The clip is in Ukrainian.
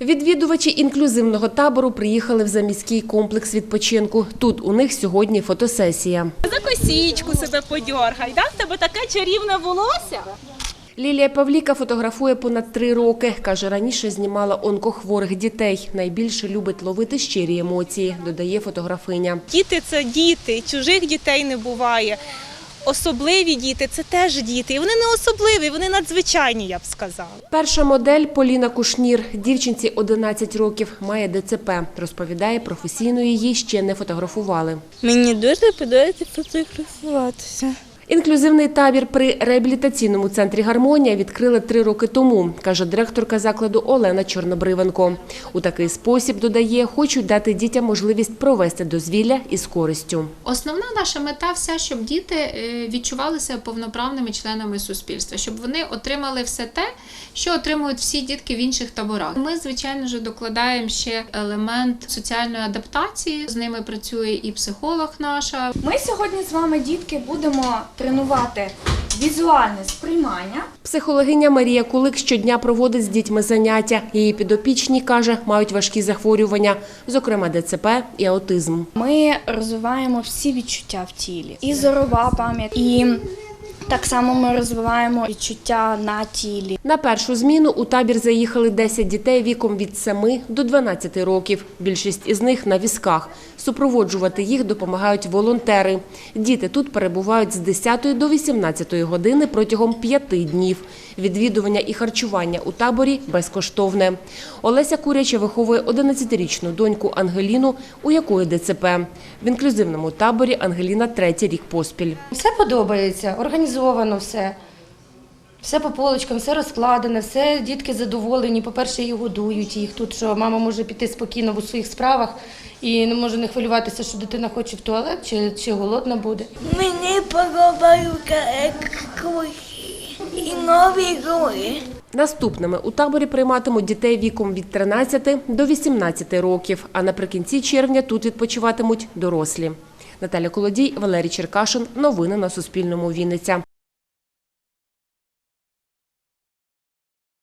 Відвідувачі інклюзивного табору приїхали в заміський комплекс відпочинку. Тут у них сьогодні фотосесія. За косічку себе подьоргай, да? В тебе таке чарівне волосся. Лілія Павліка фотографує понад три роки. Каже, раніше знімала онкохворих дітей. Найбільше любить ловити щирі емоції, додає фотографиня. Діти це діти, чужих дітей не буває. Особливі діти це теж діти. І вони не особливі, вони надзвичайні, я б сказала. Перша модель Поліна Кушнір. Дівчинці 11 років, має ДЦП. Розповідає, професійно її ще не фотографували. Мені дуже подобається фотографуватися. Інклюзивний табір при реабілітаційному центрі «Гармонія» відкрили три роки тому, каже директорка закладу Олена Чорнобривенко. У такий спосіб, додає, хочуть дати дітям можливість провести дозвілля із користю. Основна наша мета вся, щоб діти е, відчувалися повноправними членами суспільства, щоб вони отримали все те, що отримують всі дітки в інших таборах. Ми, звичайно ж, докладаємо ще елемент соціальної адаптації. З ними працює і психолог наша, Ми сьогодні з вами, дітки, будемо тренувати візуальне сприймання. Психологиня Марія Кулик щодня проводить з дітьми заняття. Її підопічні, каже, мають важкі захворювання, зокрема ДЦП і аутизм. Ми розвиваємо всі відчуття в тілі. І зорова пам'ять, і так само ми розвиваємо відчуття на тілі. На першу зміну у табір заїхали 10 дітей віком від 7 до 12 років. Більшість із них на візках. Супроводжувати їх допомагають волонтери. Діти тут перебувають з 10 до 18 години протягом 5 днів. Відвідування і харчування у таборі безкоштовне. Олеся Куряча виховує 11-річну доньку Ангеліну, у якої ДЦП. В інклюзивному таборі Ангеліна третій рік поспіль. Все подобається, організовано все. Все по полочкам, все розкладено, все дітки задоволені. По-перше, їх годують їх тут, що мама може піти спокійно в своїх справах і не може не хвилюватися, що дитина хоче в туалет чи, чи голодна буде. Мені подобаються екскурсії і нові гори. Наступними у таборі прийматимуть дітей віком від 13 до 18 років, а наприкінці червня тут відпочиватимуть дорослі. Наталя Колодій, Валерій Черкашин. Новини на Суспільному. Вінниця.